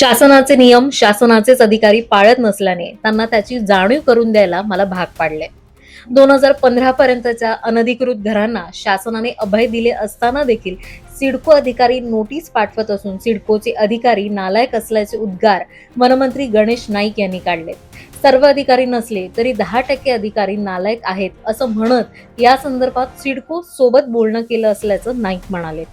शासनाचे नियम शासनाचेच अधिकारी पाळत नसल्याने त्यांना त्याची जाणीव करून द्यायला मला भाग पाडले. दोन हजार पंधरा पर्यंतच्या अनधिकृत घरांना शासनाने अभय दिले असताना देखील सिडको अधिकारी नोटीस पाठवत असून सिडकोचे अधिकारी नालायक असल्याचे उद्गार वनमंत्री गणेश नाईक यांनी काढले. सर्व अधिकारी नसले तरी दहा टक्के अधिकारी नालायक आहेत असं म्हणत या संदर्भात सिडको सोबत बोलणं केलं असल्याचं नाईक म्हणाले.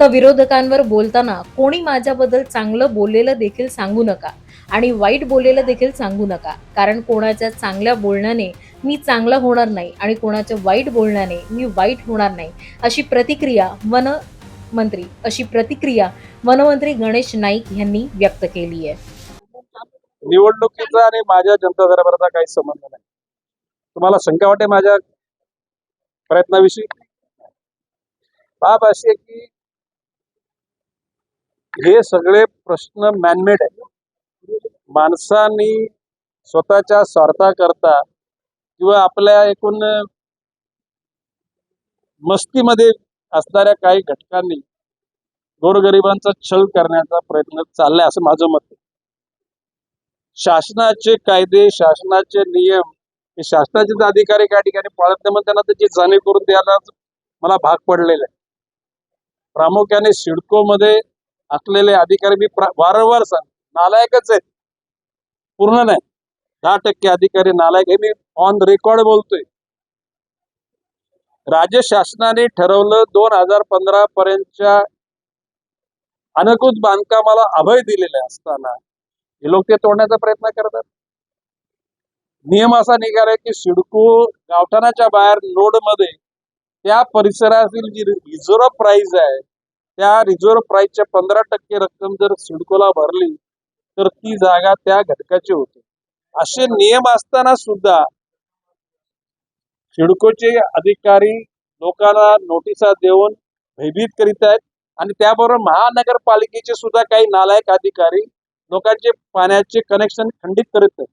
तर विरोधकांवर बोलताना कोणी माझ्याबद्दल चांगलं बोललेलं देखील सांगू नका आणि वाईट बोललेलं देखील सांगू नका. कारण कोणाच्या चांगल्या बोलण्याने मी चांगला होणार नाही आणि कोणाच्या वाईट बोलण्याने मी वाईट होणार नाही अशी प्रतिक्रिया वन मंत्री अशी प्रतिक्रिया वनमंत्री गणेश नाईक यांनी व्यक्त केली आहे. निवडणुकीचा आणि माझ्या जनता दरबाराचा काही संबंध नाही. तुम्हाला शंका वाटे माझ्या प्रयत्नाविषयी? बाब अशी आहे की हे सगळे प्रश्न मॅनमेड आहेत. माणसांनी स्वतःच्या स्वार्थाकरता किंवा आपल्या एकूण मस्तीमध्ये असणाऱ्या काही घटकांनी गोरगरिबांचा छल करण्याचा प्रयत्न चाललाय असं माझं मत आहे. शासनाचे कायदे शासनाचे नियम हे शासनाचे अधिकारी काही ठिकाणी पाळत नाही त्यांना त्याची जाणीव करून द्यायला मला भाग पडलेला आहे. प्रामुख्याने सिडकोमध्ये असलेले अधिकारी मी वारंवार सांग नालायकच आहेत. पूर्ण नाही. दहा टक्के अधिकारी नालायक हे मी ऑन रेकॉर्ड बोलतोय. राज्य शासनाने ठरवलं दोन हजार पंधरा पर्यंतच्या अनुकूत बांधकामाला अभय दिलेले असताना हे लोक ते तोडण्याचा प्रयत्न करतात. नियम असा निघालाय की सिडको गावठाणाच्या बाहेर नोडमध्ये त्या परिसरातील जी रिझर्व प्राइस आहे त्या रिझर्व्ह प्राईसच्या पंधरा टक्के रक्कम जर सिडकोला भरली तर ती जागा त्या घटकाची होते. असे नियम असताना सुद्धा सिडकोचे अधिकारी लोकांना नोटिसा देऊन भयभीत करीत आहेत आणि त्याबरोबर महानगरपालिकेचे सुद्धा काही नालायक अधिकारी लोकांचे पाण्याचे कनेक्शन खंडित करीत आहेत.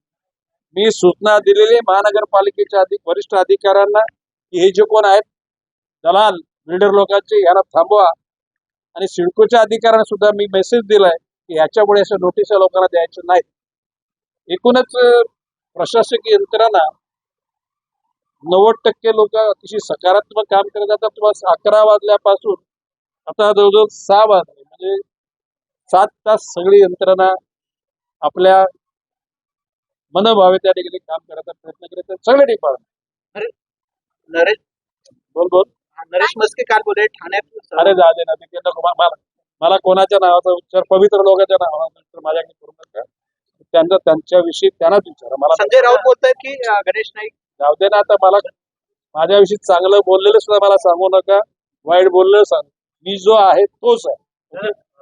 मी सूचना दिलेली महानगरपालिकेच्या अधिक वरिष्ठ अधिकाऱ्यांना की हे जे कोण आहेत दलाल बिल्डर लोकांचे यांना थांबवा. आणि सिडकोच्या अधिकाऱ्यांना सुद्धा मी मेसेज दिलाय की याच्यामुळे अशा नोटिसा लोकांना द्यायच्या नाहीत. एकूणच प्रशासकीय यंत्रणा नव्वद टक्के लोक अतिशय सकारात्मक काम करत जातात. तुम्हाला अकरा वाजल्यापासून आता जवळजवळ सहा वाजले. म्हणजे सात तास सगळी यंत्रणा आपल्या मनभावे त्या ठिकाणी काम करायचा प्रयत्न करत सगळे डिपार्टमेंट नरेश? बोल बोल. नरेश मस्के काल बोलले? ठाण्यात अरे जा दे ना ते मा- मला मला कोणाच्या नावाचा उच्चार पवित्र लोकांच्या नावाचा उच्चार माझ्याकडे करू नका. त्यांचा त्यांच्याविषयी त्यांनाच विचारा. मला संजय राऊत बोलतायत की अं, गणेश नाईक? जाऊ दे ना आता मला माझ्याविषयी चांगलं बोललेलं सुद्धा मला सांगू नका. वाईट बोललेलं सांग. मी जो आहे तोच आहे.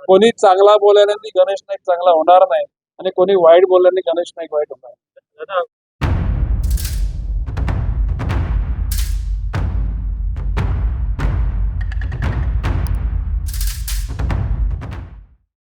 कोणी चांगला बोलल्याने गणेश नाईक चांगला होणार नाही. आणि कोणी वाईट बोलल्याने गणेश नाईक वाईट होणार